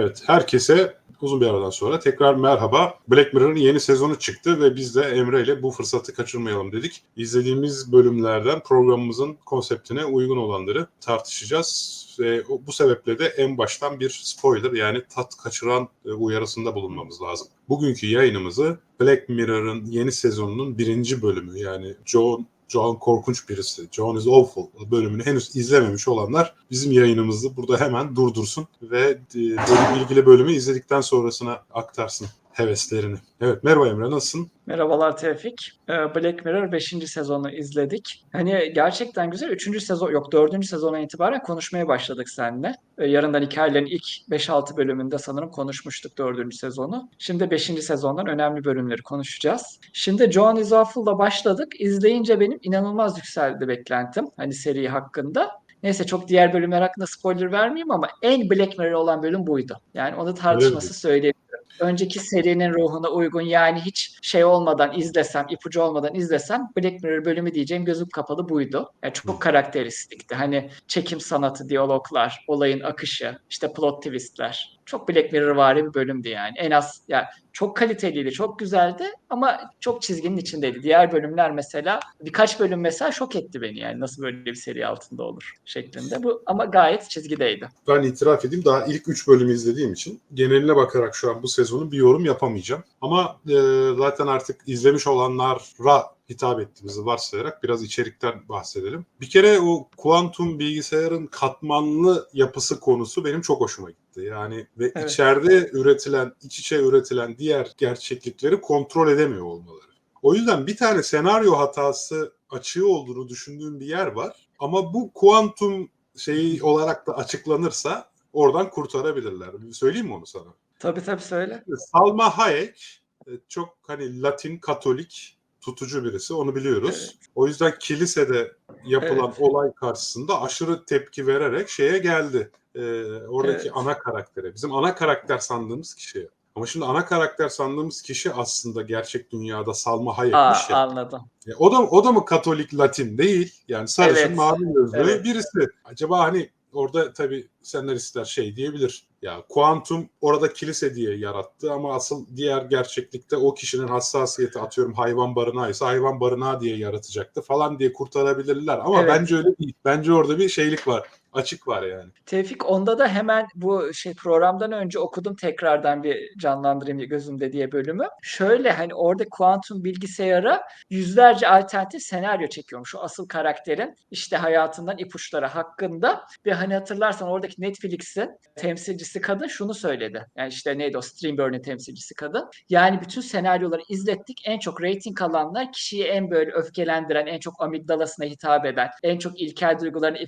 Evet, herkese uzun bir aradan sonra tekrar merhaba. Black Mirror'ın yeni sezonu çıktı ve biz de Emre ile bu fırsatı kaçırmayalım dedik. İzlediğimiz bölümlerden programımızın konseptine uygun olanları tartışacağız. Ve bu sebeple de en baştan bir spoiler yani tat kaçıran e, uyarısında bulunmamız lazım. Bugünkü yayınımızı Black Mirror'ın yeni sezonunun birinci bölümü yani John John korkunç birisi. John is awful bölümünü henüz izlememiş olanlar bizim yayınımızı burada hemen durdursun ve e, bölüm, ilgili bölümü izledikten sonrasına aktarsın heveslerini. Evet merhaba Emre nasılsın? Merhabalar Tevfik. Ee, Black Mirror 5. sezonu izledik. Hani gerçekten güzel. 3. sezon yok 4. sezona itibaren konuşmaya başladık seninle. Ee, yarından hikayelerin ilk 5-6 bölümünde sanırım konuşmuştuk 4. sezonu. Şimdi 5. sezondan önemli bölümleri konuşacağız. Şimdi John is Awful'la başladık. İzleyince benim inanılmaz yükseldi beklentim. Hani seri hakkında. Neyse çok diğer bölümler hakkında spoiler vermeyeyim ama en Black Mirror olan bölüm buydu. Yani onu tartışması söyleyeyim önceki serinin ruhuna uygun yani hiç şey olmadan izlesem, ipucu olmadan izlesem Black Mirror bölümü diyeceğim gözüm kapalı buydu. Yani çok karakteristikti. Hani çekim sanatı, diyaloglar, olayın akışı, işte plot twistler. Çok Black Mirror vari bir bölümdü yani. En az yani çok kaliteliydi, çok güzeldi ama çok çizginin içindeydi. Diğer bölümler mesela birkaç bölüm mesela şok etti beni yani nasıl böyle bir seri altında olur şeklinde. Bu ama gayet çizgideydi. Ben itiraf edeyim daha ilk 3 bölümü izlediğim için geneline bakarak şu an bu sezonu bir yorum yapamayacağım. Ama e, zaten artık izlemiş olanlara hitap ettiğimizi varsayarak biraz içerikten bahsedelim. Bir kere o kuantum bilgisayarın katmanlı yapısı konusu benim çok hoşuma gitti. Yani ve evet. içeride üretilen, iç içe üretilen diğer gerçeklikleri kontrol edemiyor olmaları. O yüzden bir tane senaryo hatası açığı olduğunu düşündüğüm bir yer var. Ama bu kuantum şeyi olarak da açıklanırsa oradan kurtarabilirler. Söyleyeyim mi onu sana? Tabii tabii söyle. Salma Hayek e, çok hani Latin Katolik tutucu birisi onu biliyoruz. Evet. O yüzden kilisede yapılan evet. olay karşısında aşırı tepki vererek şeye geldi. Ee, oradaki evet. ana karaktere. Bizim ana karakter sandığımız kişi. Ama şimdi ana karakter sandığımız kişi aslında gerçek dünyada Salma Hayek'miş ya. Anladım. E, o da o da mı Katolik Latin değil? Yani sarışın evet. mavi gözlü evet. birisi. Acaba hani orada tabii senaristler şey diyebilir. Ya kuantum orada kilise diye yarattı ama asıl diğer gerçeklikte o kişinin hassasiyeti atıyorum hayvan barınağı ise hayvan barınağı diye yaratacaktı falan diye kurtarabilirler. Ama evet. bence öyle değil. Bence orada bir şeylik var açık var yani. Tevfik onda da hemen bu şey programdan önce okudum tekrardan bir canlandırayım gözümde diye bölümü. Şöyle hani orada kuantum bilgisayara yüzlerce alternatif senaryo çekiyormuş. O asıl karakterin işte hayatından ipuçları hakkında ve hani hatırlarsan oradaki Netflix'in temsilcisi kadın şunu söyledi. Yani işte neydi o Streamburning temsilcisi kadın. Yani bütün senaryoları izlettik. En çok rating alanlar kişiyi en böyle öfkelendiren, en çok amigdalasına hitap eden, en çok ilkel duygularına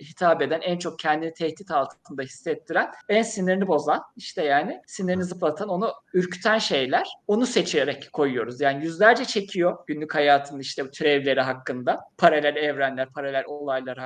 hitap eden eden, en çok kendini tehdit altında hissettiren, en sinirini bozan, işte yani sinirini zıplatan, onu ürküten şeyler. Onu seçerek koyuyoruz. Yani yüzlerce çekiyor günlük hayatının işte türevleri hakkında, paralel evrenler, paralel olaylar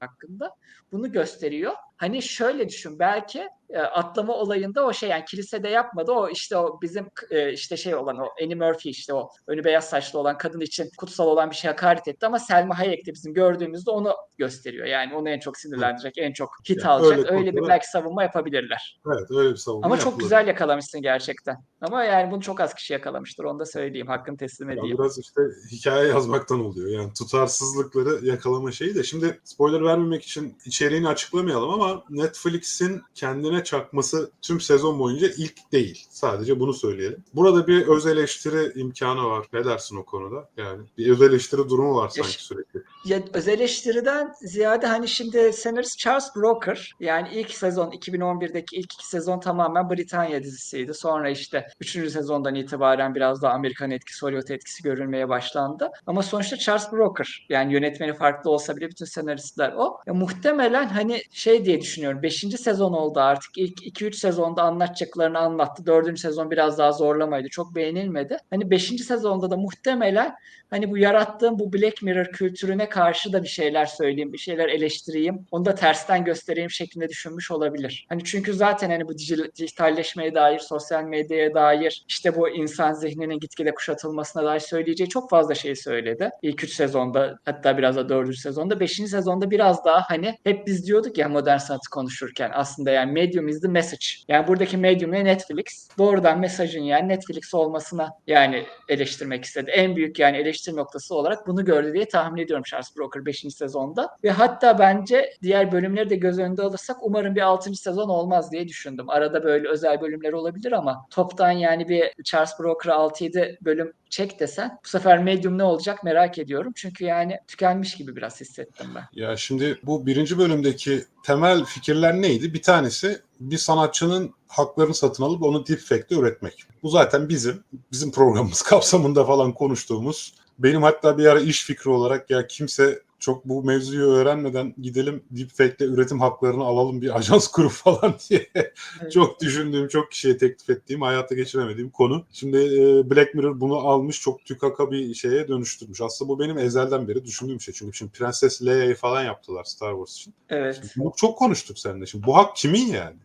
hakkında. Bunu gösteriyor. Hani şöyle düşün belki e, atlama olayında o şey yani kilisede yapmadı o işte o bizim e, işte şey olan o Annie Murphy işte o önü beyaz saçlı olan kadın için kutsal olan bir şey hakaret etti ama Selma Hayek de bizim gördüğümüzde onu gösteriyor. Yani onu en çok sinirlendirecek, en çok hit yani alacak. Öyle, öyle bir belki savunma yapabilirler. Evet öyle bir savunma Ama çok güzel yakalamışsın gerçekten. Ama yani bunu çok az kişi yakalamıştır. Onu da söyleyeyim. Hakkını teslim edeyim. Ya biraz işte hikaye yazmaktan oluyor. Yani tutarsızlıkları yakalama şeyi de. Şimdi spoiler vermemek için içeriğini açıklamayalım ama Netflix'in kendine çakması tüm sezon boyunca ilk değil. Sadece bunu söyleyelim. Burada bir öz eleştiri imkanı var. Ne dersin o konuda? Yani bir öz eleştiri durumu var sanki ya, sürekli. Ya öz eleştiriden ziyade hani şimdi senarist Charles Broker yani ilk sezon 2011'deki ilk iki sezon tamamen Britanya dizisiydi. Sonra işte 3. sezondan itibaren biraz daha Amerikan etkisi, Hollywood etkisi görülmeye başlandı. Ama sonuçta Charles Broker yani yönetmeni farklı olsa bile bütün senaristler o. Ya, muhtemelen hani şey diye düşünüyorum. 5. sezon oldu artık. İlk 2-3 sezonda anlatacaklarını anlattı. 4. sezon biraz daha zorlamaydı. Çok beğenilmedi. Hani 5. sezonda da muhtemelen hani bu yarattığım bu Black Mirror kültürüne karşı da bir şeyler söyleyeyim, bir şeyler eleştireyim. Onu da tersten göstereyim şeklinde düşünmüş olabilir. Hani çünkü zaten hani bu dijitalleşmeye dair, sosyal medyaya dair, işte bu insan zihninin gitgide kuşatılmasına dair söyleyeceği çok fazla şey söyledi. İlk 3 sezonda hatta biraz da 4. sezonda. 5. sezonda biraz daha hani hep biz diyorduk ya modern sanatı konuşurken aslında yani medium is the message. Yani buradaki medium ne Netflix doğrudan mesajın yani Netflix olmasına yani eleştirmek istedi. En büyük yani eleştiri noktası olarak bunu gördü diye tahmin ediyorum Charles Brooker 5. sezonda. Ve hatta bence diğer bölümleri de göz önünde alırsak umarım bir 6. sezon olmaz diye düşündüm. Arada böyle özel bölümler olabilir ama toptan yani bir Charles Brooker 6-7 bölüm çek desen bu sefer Medium ne olacak merak ediyorum. Çünkü yani tükenmiş gibi biraz hissettim ben. Ya şimdi bu birinci bölümdeki temel fikirler neydi? Bir tanesi bir sanatçının haklarını satın alıp onu deepfake'te üretmek. Bu zaten bizim, bizim programımız kapsamında falan konuştuğumuz. Benim hatta bir ara iş fikri olarak ya kimse çok bu mevzuyu öğrenmeden gidelim deepfake'le üretim haklarını alalım bir ajans kurup falan diye Evet. çok düşündüğüm, çok kişiye teklif ettiğim, hayata geçiremediğim konu. Şimdi e, Black Mirror bunu almış, çok tükaka bir şeye dönüştürmüş. Aslında bu benim ezelden beri düşündüğüm şey. Çünkü şimdi Prenses Leia'yı falan yaptılar Star Wars için. Evet. Bunu çok konuştuk seninle. Şimdi bu hak kimin yani?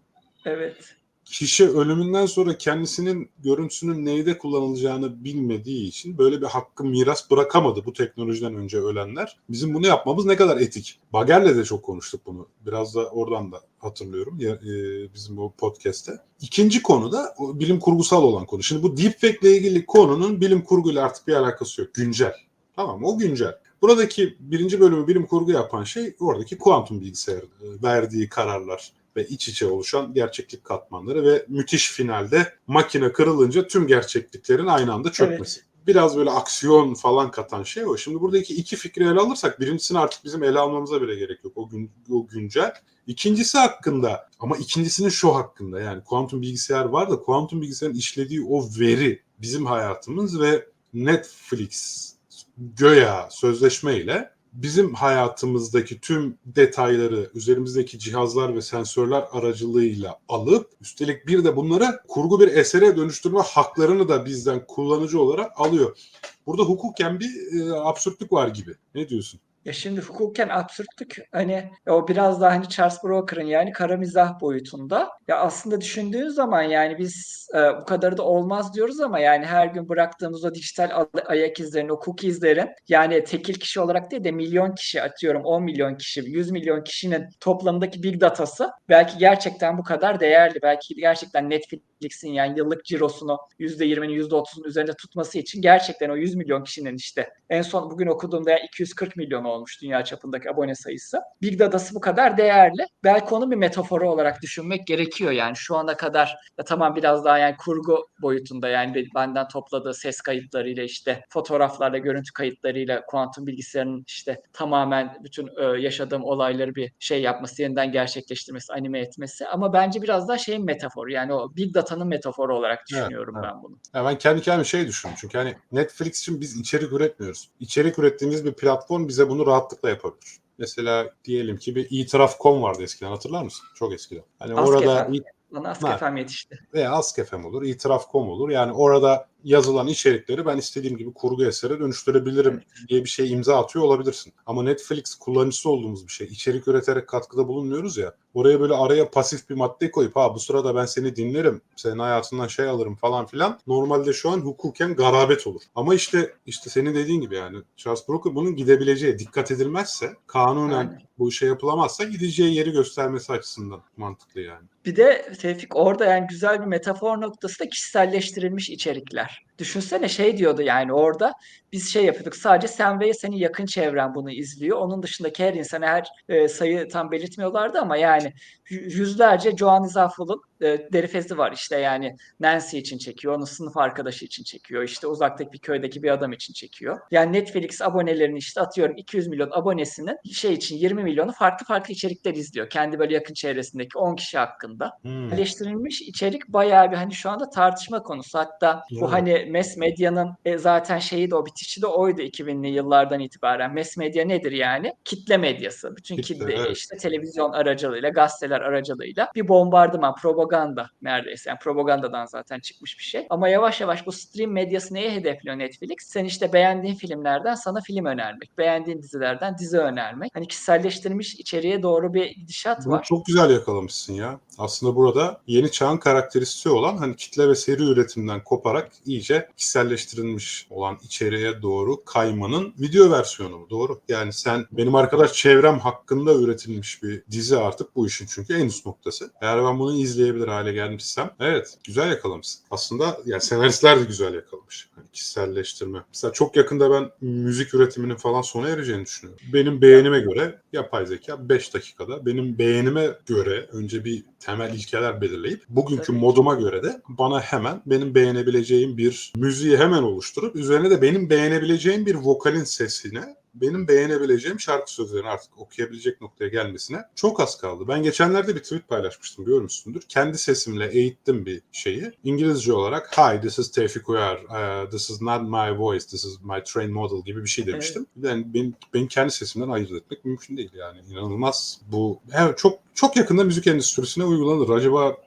Evet. Kişi ölümünden sonra kendisinin görüntüsünün neyde kullanılacağını bilmediği için böyle bir hakkı miras bırakamadı bu teknolojiden önce ölenler. Bizim bunu yapmamız ne kadar etik? Bager'le de çok konuştuk bunu. Biraz da oradan da hatırlıyorum ya, e, bizim o podcast'te. İkinci konu da o bilim kurgusal olan konu. Şimdi bu deepfake ile ilgili konunun bilim kurguyla artık bir alakası yok. Güncel. Tamam? O güncel. Buradaki birinci bölümü bilim kurgu yapan şey oradaki kuantum bilgisayarı e, verdiği kararlar ve iç içe oluşan gerçeklik katmanları ve müthiş finalde makine kırılınca tüm gerçekliklerin aynı anda çökmesi. Biraz böyle aksiyon falan katan şey o. Şimdi buradaki iki fikri ele alırsak birincisini artık bizim ele almamıza bile gerek yok. O, gün, o güncel. İkincisi hakkında ama ikincisinin şu hakkında yani kuantum bilgisayar var da kuantum bilgisayarın işlediği o veri bizim hayatımız ve Netflix göya sözleşmeyle bizim hayatımızdaki tüm detayları üzerimizdeki cihazlar ve sensörler aracılığıyla alıp üstelik bir de bunları kurgu bir esere dönüştürme haklarını da bizden kullanıcı olarak alıyor. Burada hukuken bir e, absürtlük var gibi. Ne diyorsun? Ya şimdi hukuken absürtlük hani o biraz daha hani Charles Brooker'ın yani kara mizah boyutunda. Ya aslında düşündüğün zaman yani biz e, bu kadarı da olmaz diyoruz ama yani her gün bıraktığımız o dijital ayak izlerini, o izlerin yani tekil kişi olarak değil de milyon kişi atıyorum 10 milyon kişi, 100 milyon kişinin toplamındaki big datası belki gerçekten bu kadar değerli. Belki gerçekten Netflix'in yani yıllık cirosunu %20'nin %30'un üzerinde tutması için gerçekten o 100 milyon kişinin işte en son bugün okuduğumda yani 240 milyon olmuş dünya çapındaki abone sayısı. Big Data'sı bu kadar değerli. Belki onu bir metaforu olarak düşünmek gerekiyor yani şu ana kadar ya tamam biraz daha yani kurgu boyutunda yani be- benden topladığı ses kayıtlarıyla işte fotoğraflarla görüntü kayıtlarıyla kuantum bilgisayarın işte tamamen bütün e, yaşadığım olayları bir şey yapması yeniden gerçekleştirmesi anime etmesi ama bence biraz daha şeyin metaforu yani o Big Data'nın metaforu olarak düşünüyorum evet. ben bunu. Ya ben kendi kendime şey düşünüyorum çünkü hani Netflix için biz içerik üretmiyoruz. İçerik ürettiğimiz bir platform bize bunu rahatlıkla yapabilir. Mesela diyelim ki bir itiraf.com vardı eskiden hatırlar mısın? Çok eskiden. Hani Ask orada FM. Bana Ask Ha. FM yetişti. veya Ask.fm olur, itiraf.com olur. Yani orada yazılan içerikleri ben istediğim gibi kurgu esere dönüştürebilirim diye bir şey imza atıyor olabilirsin. Ama Netflix kullanıcısı olduğumuz bir şey. İçerik üreterek katkıda bulunmuyoruz ya. Oraya böyle araya pasif bir madde koyup ha bu sırada ben seni dinlerim, senin hayatından şey alırım falan filan. Normalde şu an hukuken garabet olur. Ama işte işte senin dediğin gibi yani Charles Brooker bunun gidebileceği dikkat edilmezse kanunen Aynen. Bu şey yapılamazsa gideceği yeri göstermesi açısından mantıklı yani. Bir de Tevfik orada yani güzel bir metafor noktası da kişiselleştirilmiş içerikler. Düşünsene şey diyordu yani orada biz şey yapıyorduk sadece sen ve senin yakın çevren bunu izliyor. Onun dışındaki her insana her e, sayı tam belirtmiyorlardı ama yani yü- yüzlerce Joan Izaful'un e, derifesi var işte yani Nancy için çekiyor, onun sınıf arkadaşı için çekiyor, işte uzaktaki bir köydeki bir adam için çekiyor. Yani Netflix abonelerinin işte atıyorum 200 milyon abonesinin şey için 20 milyonu farklı farklı içerikler izliyor. Kendi böyle yakın çevresindeki 10 kişi hakkında. Hmm. Eleştirilmiş içerik bayağı bir hani şu anda tartışma konusu. Hatta Evet. bu hani mass medyanın e, zaten şeyi de o bitişi de oydu 2000'li yıllardan itibaren. Mass medya nedir yani? Kitle medyası. Bütün Kitle, kitleyi evet. işte televizyon aracılığıyla, gazeteler aracılığıyla bir bombardıman, propaganda neredeyse. Yani propagandadan zaten çıkmış bir şey. Ama yavaş yavaş bu stream medyası neye hedefliyor Netflix? Sen işte beğendiğin filmlerden sana film önermek, beğendiğin dizilerden dizi önermek. Hani kişiselleştirilmiş içeriğe doğru bir gidişat Bunu var. çok güzel yakalamışsın ya. Aslında burada yeni çağın karakteristiği olan hani kitle ve seri üretimden koparak iyice iyice kişiselleştirilmiş olan içeriğe doğru kaymanın video versiyonu mu? Doğru. Yani sen benim arkadaş çevrem hakkında üretilmiş bir dizi artık bu işin çünkü en üst noktası. Eğer ben bunu izleyebilir hale gelmişsem evet güzel yakalamışsın. Aslında yani senaristler de güzel yakalamış. Hani kişiselleştirme. Mesela çok yakında ben müzik üretiminin falan sona ereceğini düşünüyorum. Benim beğenime göre yapay zeka 5 dakikada benim beğenime göre önce bir temel ilkeler belirleyip bugünkü moduma göre de bana hemen benim beğenebileceğim bir müziği hemen oluşturup üzerine de benim beğenebileceğim bir vokalin sesine benim beğenebileceğim şarkı sözlerini artık okuyabilecek noktaya gelmesine çok az kaldı. Ben geçenlerde bir tweet paylaşmıştım görmüşsündür. Kendi sesimle eğittim bir şeyi. İngilizce olarak Hi this is Tevfik Uyar, uh, this is not my voice, this is my train model gibi bir şey demiştim. Yani benim, benim kendi sesimden ayırt etmek mümkün değil yani. İnanılmaz bu. Evet, çok çok yakında müzik endüstrisine uygulanır. Acaba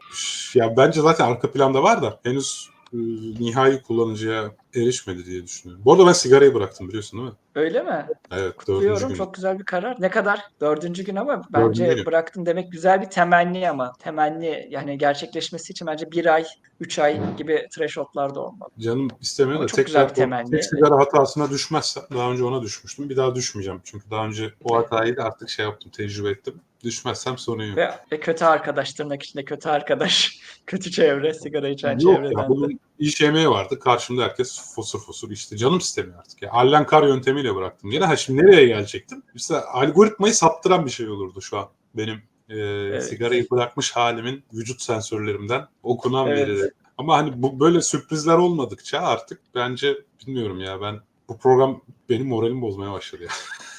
ya bence zaten arka planda var da henüz e, nihai kullanıcıya erişmedi diye düşünüyorum. Bu arada ben sigarayı bıraktım biliyorsun değil mi? Öyle mi? Evet dördüncü Diyorum gün. çok güzel bir karar. Ne kadar? Dördüncü gün ama Dördüncü bence gün. bıraktın demek güzel bir temenni ama. Temenni yani gerçekleşmesi için bence bir ay, üç ay gibi thresholdlar da olmalı. Canım istemiyor da çok tekrar temenni. tek sigara hatasına düşmezsem daha önce ona düşmüştüm. Bir daha düşmeyeceğim. Çünkü daha önce o hatayı da artık şey yaptım, tecrübe ettim. Düşmezsem sorun yok. Ve, ve kötü arkadaş tırnak içinde kötü arkadaş. kötü çevre, sigara içen Yok çevreden ya de. bunun iş yemeği vardı. Karşımda herkes fosur fosur işte. Canım istemiyor artık ya. Allen Carr yöntemiyle bıraktım. Yine ha şimdi nereye gelecektim? Mesela algoritmayı saptıran bir şey olurdu şu an. Benim e, sigarayı bırakmış halimin vücut sensörlerimden okunan Evet. verileri. Ama hani bu böyle sürprizler olmadıkça artık bence bilmiyorum ya ben bu program benim moralimi bozmaya başladı ya.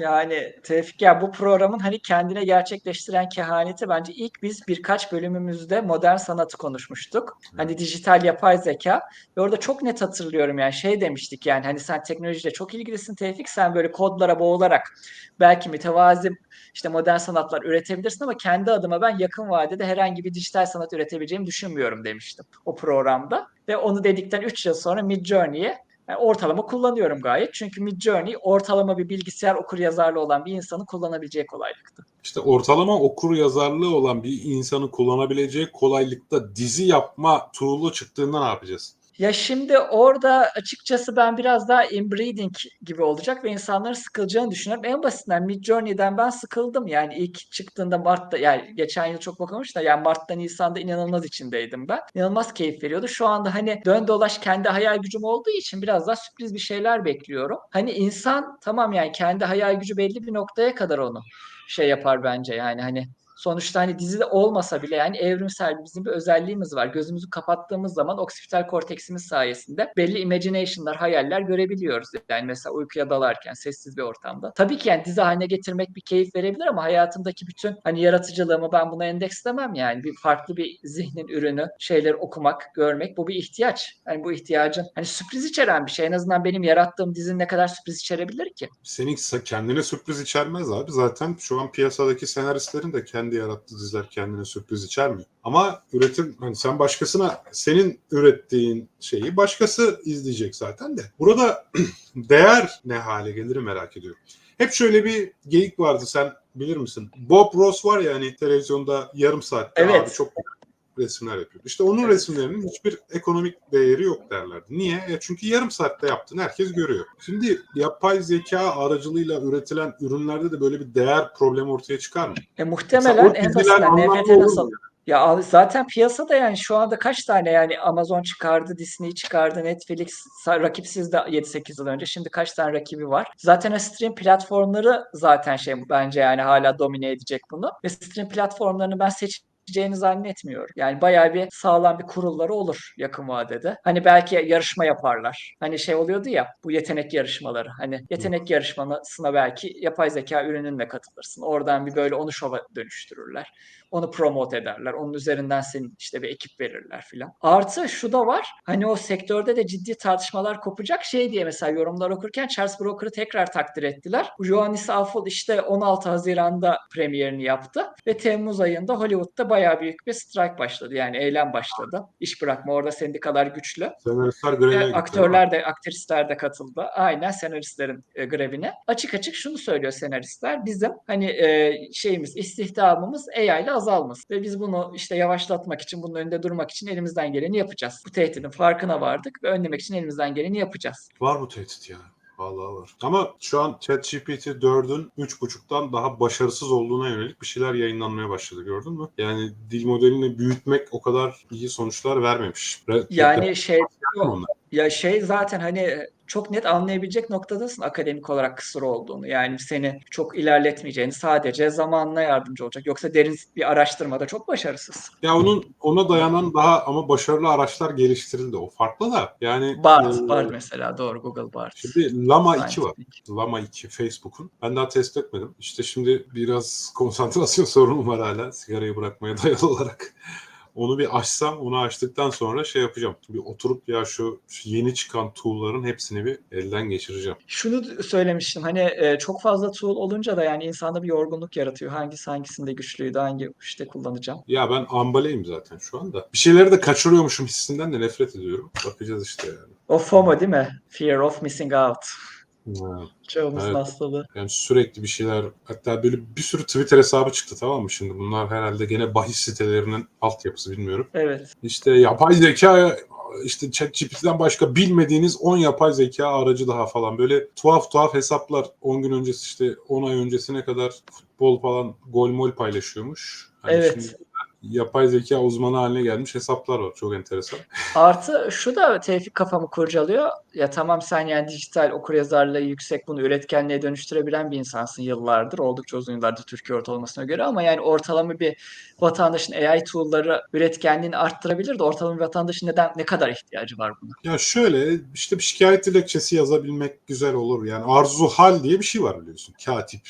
Yani Tevfik ya bu programın hani kendine gerçekleştiren kehaneti bence ilk biz birkaç bölümümüzde modern sanatı konuşmuştuk. Hani dijital yapay zeka ve orada çok net hatırlıyorum yani şey demiştik yani hani sen teknolojiyle çok ilgilisin Tevfik sen böyle kodlara boğularak belki mütevazi işte modern sanatlar üretebilirsin ama kendi adıma ben yakın vadede herhangi bir dijital sanat üretebileceğimi düşünmüyorum demiştim o programda. Ve onu dedikten 3 yıl sonra Midjourney'e yani ortalama kullanıyorum gayet. Çünkü Midjourney ortalama bir bilgisayar okur yazarlı olan bir insanın kullanabileceği kolaylıktı. İşte ortalama okur yazarlığı olan bir insanın kullanabileceği kolaylıkta dizi yapma tool'u çıktığında ne yapacağız? Ya şimdi orada açıkçası ben biraz daha inbreeding gibi olacak ve insanların sıkılacağını düşünüyorum. En basitinden Midjourney'den ben sıkıldım. Yani ilk çıktığında Mart'ta yani geçen yıl çok bakılmış da yani Mart'ta Nisan'da inanılmaz içindeydim ben. İnanılmaz keyif veriyordu. Şu anda hani dön dolaş kendi hayal gücüm olduğu için biraz daha sürpriz bir şeyler bekliyorum. Hani insan tamam yani kendi hayal gücü belli bir noktaya kadar onu şey yapar bence yani hani sonuçta hani dizide olmasa bile yani evrimsel bizim bir özelliğimiz var. Gözümüzü kapattığımız zaman oksipital korteksimiz sayesinde belli imagination'lar, hayaller görebiliyoruz. Yani mesela uykuya dalarken sessiz bir ortamda. Tabii ki yani dizi haline getirmek bir keyif verebilir ama hayatımdaki bütün hani yaratıcılığımı ben buna endekslemem yani. Bir farklı bir zihnin ürünü, şeyleri okumak, görmek bu bir ihtiyaç. Yani bu ihtiyacın hani sürpriz içeren bir şey. En azından benim yarattığım dizinin ne kadar sürpriz içerebilir ki? Senin kendine sürpriz içermez abi. Zaten şu an piyasadaki senaristlerin de kendi yarattığı diziler kendine sürpriz içermiyor. Ama üretim hani sen başkasına senin ürettiğin şeyi başkası izleyecek zaten de. Burada değer ne hale gelir merak ediyorum. Hep şöyle bir geyik vardı sen bilir misin? Bob Ross var ya hani televizyonda yarım saatte Evet. abi çok resimler yapıyordu. İşte onun resimlerinin hiçbir ekonomik değeri yok derlerdi. Niye? E çünkü yarım saatte yaptığını herkes görüyor. Şimdi yapay zeka aracılığıyla üretilen ürünlerde de böyle bir değer problemi ortaya çıkar mı? E, muhtemelen en basitinden NFT nasıl Ya zaten piyasada yani şu anda kaç tane yani Amazon çıkardı, Disney çıkardı, Netflix rakipsiz de 7-8 yıl önce. Şimdi kaç tane rakibi var? Zaten stream platformları zaten şey bence yani hala domine edecek bunu. Ve stream platformlarını ben seçeceğini zannetmiyorum. Yani bayağı bir sağlam bir kurulları olur yakın vadede. Hani belki yarışma yaparlar. Hani şey oluyordu ya bu yetenek yarışmaları. Hani yetenek yarışmasına belki yapay zeka ürününle katılırsın. Oradan bir böyle onu şova dönüştürürler onu promote ederler. Onun üzerinden senin işte bir ekip verirler filan. Artı şu da var. Hani o sektörde de ciddi tartışmalar kopacak şey diye mesela yorumlar okurken Charles Broker'ı tekrar takdir ettiler. Johannes Affel işte 16 Haziran'da premierini yaptı ve Temmuz ayında Hollywood'da bayağı büyük bir strike başladı. Yani eylem başladı. İş bırakma orada sendikalar güçlü. Senaristler greve Ve gitti. aktörler de, aktrisler de katıldı. Aynen senaristlerin e, grevine. Açık açık şunu söylüyor senaristler. Bizim hani e, şeyimiz, istihdamımız AI ile azalmasın. Ve biz bunu işte yavaşlatmak için, bunun önünde durmak için elimizden geleni yapacağız. Bu tehdidin farkına vardık ve önlemek için elimizden geleni yapacağız. Var bu tehdit ya. Vallahi var. Ama şu an ChatGPT 4'ün 3.5'tan daha başarısız olduğuna yönelik bir şeyler yayınlanmaya başladı gördün mü? Yani dil modelini büyütmek o kadar iyi sonuçlar vermemiş. Yani şey ya şey zaten hani çok net anlayabilecek noktadasın akademik olarak kısır olduğunu. Yani seni çok ilerletmeyeceğini sadece zamanına yardımcı olacak. Yoksa derin bir araştırmada çok başarısız. Ya onun ona dayanan daha ama başarılı araçlar geliştirildi. O farklı da. Yani Bard, e, Bard mesela doğru Google Bard. Şimdi Lama 2 var. Lama 2 Facebook'un. Ben daha test etmedim. İşte şimdi biraz konsantrasyon sorunum var hala sigarayı bırakmaya dayalı olarak. Onu bir açsam, onu açtıktan sonra şey yapacağım. Bir oturup ya şu, şu yeni çıkan tool'ların hepsini bir elden geçireceğim. Şunu söylemiştim hani e, çok fazla tool olunca da yani insanda bir yorgunluk yaratıyor. Hangisi hangisinde güçlüydü, hangi işte kullanacağım. Ya ben ambaleyim zaten şu anda. Bir şeyleri de kaçırıyormuşum hissinden de nefret ediyorum. Bakacağız işte yani. O FOMO değil mi? Fear of missing out. Evet. hastalığı. Yani sürekli bir şeyler hatta böyle bir sürü Twitter hesabı çıktı tamam mı şimdi bunlar herhalde gene bahis sitelerinin altyapısı bilmiyorum. Evet. İşte yapay zeka işte ChatGPT'den başka bilmediğiniz 10 yapay zeka aracı daha falan böyle tuhaf tuhaf hesaplar 10 gün öncesi işte 10 ay öncesine kadar futbol falan gol mol paylaşıyormuş. Hani Evet. şimdi yapay zeka uzmanı haline gelmiş hesaplar var. Çok enteresan. Artı şu da Tevfik kafamı kurcalıyor. Ya tamam sen yani dijital okuryazarlığı yüksek bunu üretkenliğe dönüştürebilen bir insansın yıllardır. Oldukça uzun yıllardır Türkiye ortalamasına göre ama yani ortalama bir vatandaşın AI tool'ları üretkenliğini arttırabilir de ortalama bir vatandaşın neden ne kadar ihtiyacı var buna? Ya şöyle işte bir şikayet dilekçesi yazabilmek güzel olur. Yani arzu hal diye bir şey var biliyorsun. Katip.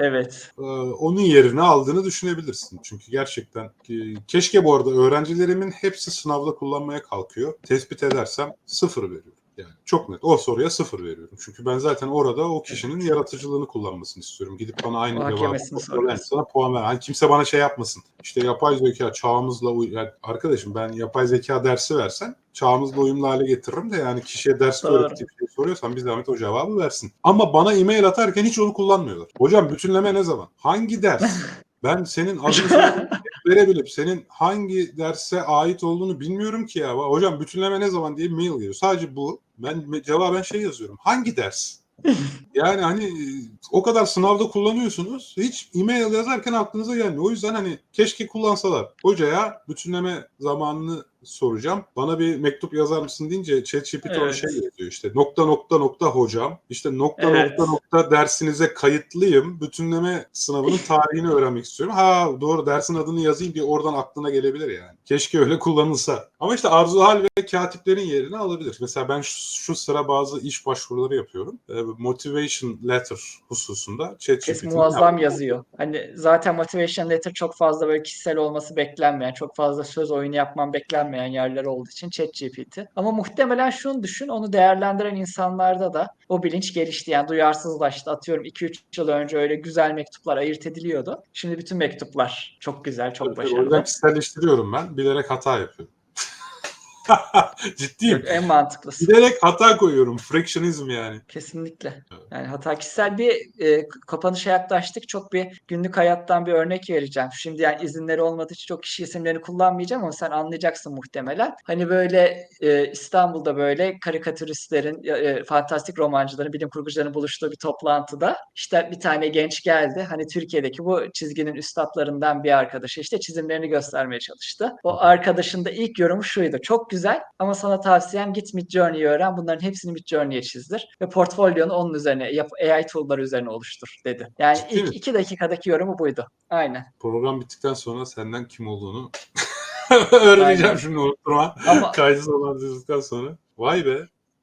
Evet. Ee, onun yerini aldığını düşünebilirsin. Çünkü gerçekten e, keşke bu arada öğrencilerimin hepsi sınavda kullanmaya kalkıyor. Tespit edersem sıfır veriyorum. Yani çok net. O soruya sıfır veriyorum. Çünkü ben zaten orada o kişinin yaratıcılığını kullanmasını istiyorum. Gidip bana aynı cevabı sana puan ver. Hani kimse bana şey yapmasın. İşte yapay zeka çağımızla uy- yani arkadaşım ben yapay zeka dersi versen çağımızla uyumlu hale getiririm de yani kişiye Doğru. öğrettiği bir şey soruyorsan bir zahmet o cevabı versin. Ama bana e-mail atarken hiç onu kullanmıyorlar. Hocam bütünleme ne zaman? Hangi ders? Ben senin adını verebilip senin hangi derse ait olduğunu bilmiyorum ki ya. Hocam bütünleme ne zaman diye mail geliyor. Sadece bu. Ben cevaben şey yazıyorum. Hangi ders? Yani hani e, o kadar sınavda kullanıyorsunuz. Hiç e-mail yazarken aklınıza gelmiyor. O yüzden hani keşke kullansalar. Hocaya bütünleme zamanını soracağım. Bana bir mektup yazar mısın deyince ChatGPT ona Evet. şey yazıyor işte nokta nokta nokta hocam. İşte nokta Evet. nokta nokta dersinize kayıtlıyım. Bütünleme sınavının tarihini öğrenmek istiyorum. Ha doğru dersin adını yazayım diye oradan aklına gelebilir yani. Keşke öyle kullanılsa. Ama işte arzu hal ve katiplerin yerini alabilir. Mesela ben şu, şu sıra bazı iş başvuruları yapıyorum. Ee, Motivation letter hususunda ChatGPT'nin muazzam yazıyor. Hani zaten motivation letter çok fazla böyle kişisel olması beklenmeyen, çok fazla söz oyunu yapman beklenmeyen yerler olduğu için ChatGPT. Ama muhtemelen şunu düşün, onu değerlendiren insanlarda da o bilinç gelişti. Yani duyarsızlaştı. Atıyorum 2-3 yıl önce öyle güzel mektuplar ayırt ediliyordu. Şimdi bütün mektuplar çok güzel, çok başarılı. kişiselleştiriyorum ben. Bilerek hata yapıyorum. Ciddiyim. En mantıklısı. Bilerek hata koyuyorum. Fractionizm yani. Kesinlikle. Yani hata kişisel bir e, kapanışa yaklaştık. Çok bir günlük hayattan bir örnek vereceğim. Şimdi yani izinleri olmadığı için çok kişi isimlerini kullanmayacağım ama sen anlayacaksın muhtemelen. Hani böyle e, İstanbul'da böyle karikatüristlerin, e, fantastik romancıların, bilim kurgucuların buluştuğu bir toplantıda işte bir tane genç geldi. Hani Türkiye'deki bu çizginin üstadlarından bir arkadaşı işte çizimlerini göstermeye çalıştı. O arkadaşın da ilk yorumu şuydu. Çok güzel ama sana tavsiyem git Midjourney'i öğren. Bunların hepsini Midjourney'e çizdir. Ve portfolyonu onun üzerine, yap, AI tool'ları üzerine oluştur dedi. Yani Ciddi ilk mi? iki dakikadaki yorumu buydu. Aynen. Program bittikten sonra senden kim olduğunu öğreneceğim Aynen. şimdi unutturma. Ama Kaydı sonlandırdıktan sonra. Vay be.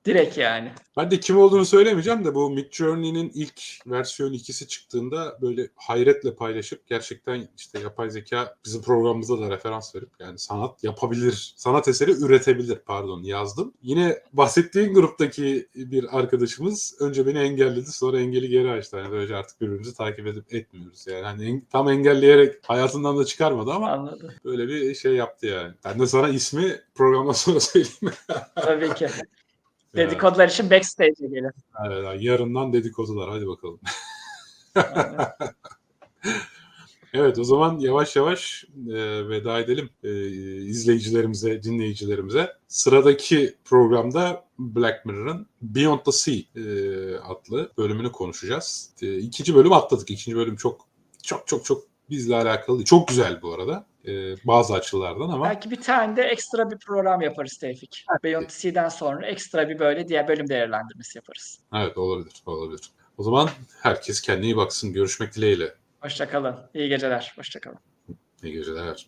Direkt yani. Ben de kim olduğunu söylemeyeceğim de bu Midjourney'nin ilk versiyon ikisi çıktığında böyle hayretle paylaşıp gerçekten işte yapay zeka bizim programımızda da referans verip yani sanat yapabilir, sanat eseri üretebilir pardon yazdım. Yine bahsettiğin gruptaki bir arkadaşımız önce beni engelledi sonra engeli geri açtı. Yani böylece artık birbirimizi takip edip etmiyoruz. Yani hani en- tam engelleyerek hayatından da çıkarmadı ama Anladım. böyle bir şey yaptı yani. Ben de sana ismi programdan sonra söyleyeyim. Tabii ki. Dedikodular için backstage'e gelin. Evet, yarından dedikodular hadi bakalım. Evet o zaman yavaş yavaş e, veda edelim e, izleyicilerimize, dinleyicilerimize. Sıradaki programda Black Mirror'ın Beyond the Sea e, adlı bölümünü konuşacağız. E, ikinci bölüm atladık. İkinci bölüm çok çok çok çok bizle alakalı. değil. Çok güzel bu arada. E, bazı açılardan ama Belki bir tane de ekstra bir program yaparız Tevfik. Beyond the Sea'den sonra ekstra bir böyle diğer bölüm değerlendirmesi yaparız. evet olabilir, olabilir. O zaman herkes kendine iyi baksın. Görüşmek dileğiyle. Hoşçakalın. İyi geceler. Hoşçakalın. İyi geceler.